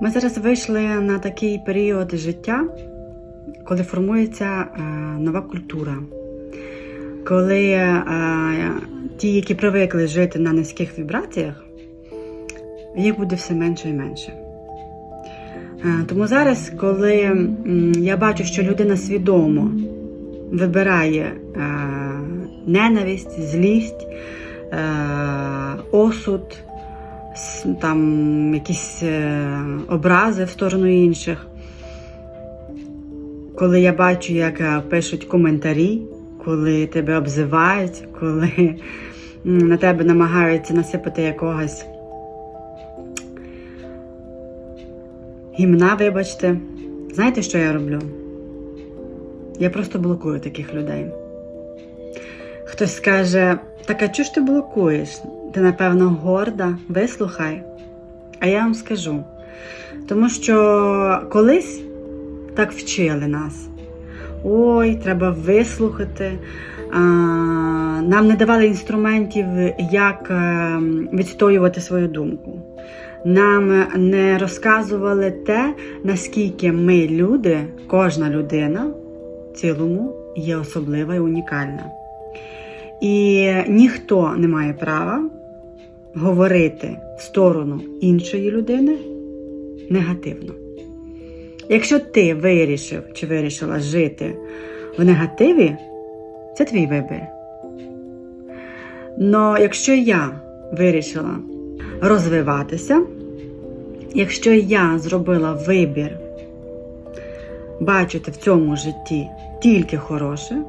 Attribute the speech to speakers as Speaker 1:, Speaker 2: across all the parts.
Speaker 1: Ми зараз вийшли на такий період життя, коли формується е, нова культура, коли е, ті, які привикли жити на низьких вібраціях, їх буде все менше і менше. Е, Тому зараз, коли я бачу, що людина свідомо вибирає ненависть, злість, осуд, там якісь е, образи в сторону інших. Коли я бачу, як е, пишуть коментарі, коли тебе обзивають, коли на тебе намагаються насипати якогось гімна, вибачте. Знаєте, що я роблю? Я просто блокую таких людей. Хтось скаже, так а чого ж ти блокуєш? Ти, напевно, горда, вислухай. А я вам скажу. Тому що колись так вчили нас. Ой, треба вислухати. Нам не давали інструментів, як е, відстоювати свою думку. Нам не розказували те, наскільки ми, люди, кожна людина в цілому є особлива і унікальна. І ніхто не має права говорити в сторону іншої людини негативно. Якщо ти вирішив чи вирішила жити в негативі, це твій вибір. Но якщо я вирішила розвиватися, якщо я зробила вибір бачити в цьому житті тільки хороше,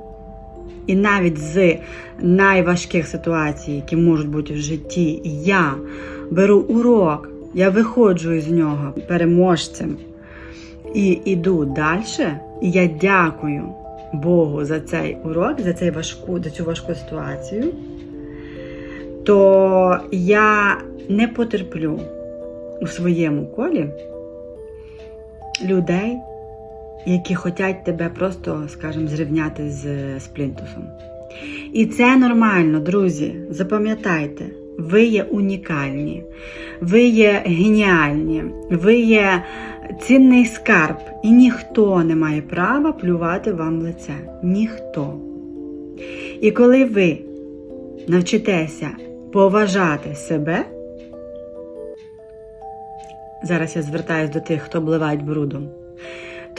Speaker 1: і навіть з найважких ситуацій, які можуть бути в житті, я беру урок, я виходжу із нього переможцем і йду далі. І я дякую Богу за цей урок, за, цей важку, за цю важку ситуацію, то я не потерплю у своєму колі людей, які хочуть тебе просто, скажімо, зрівняти з, з плінтусом. І це нормально, друзі. Запам'ятайте, ви є унікальні, ви є геніальні, ви є цінний скарб, і ніхто не має права плювати вам в лице. Ніхто. І коли ви навчитеся поважати себе, зараз я звертаюся до тих, хто обливають брудом,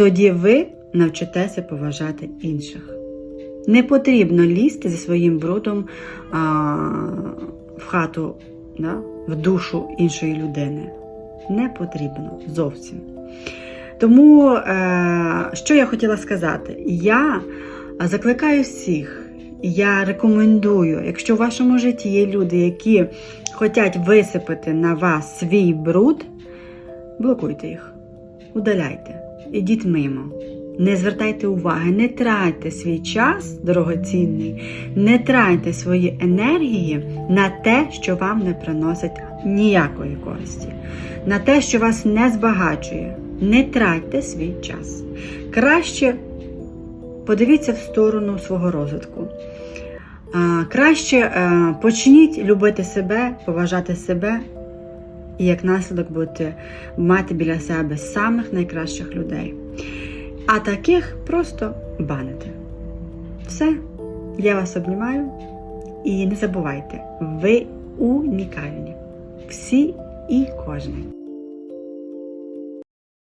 Speaker 1: тоді ви навчитеся поважати інших. Не потрібно лізти зі своїм брудом а, в хату, да, в душу іншої людини. Не потрібно зовсім. Тому, е, що я хотіла сказати? Я закликаю всіх, я рекомендую, якщо в вашому житті є люди, які хочуть висипати на вас свій бруд, блокуйте їх, удаляйте, ідіть мимо. Не звертайте уваги, не тратьте свій час дорогоцінний, не тратьте свої енергії на те, що вам не приносить ніякої користі, на те, що вас не збагачує. Не тратьте свій час. Краще подивіться в сторону свого розвитку. Краще е, почніть любити себе, поважати себе і як наслідок будете мати біля себе самих найкращих людей. А таких просто банити. Все, я вас обнімаю і не забувайте, ви унікальні. Всі і кожен.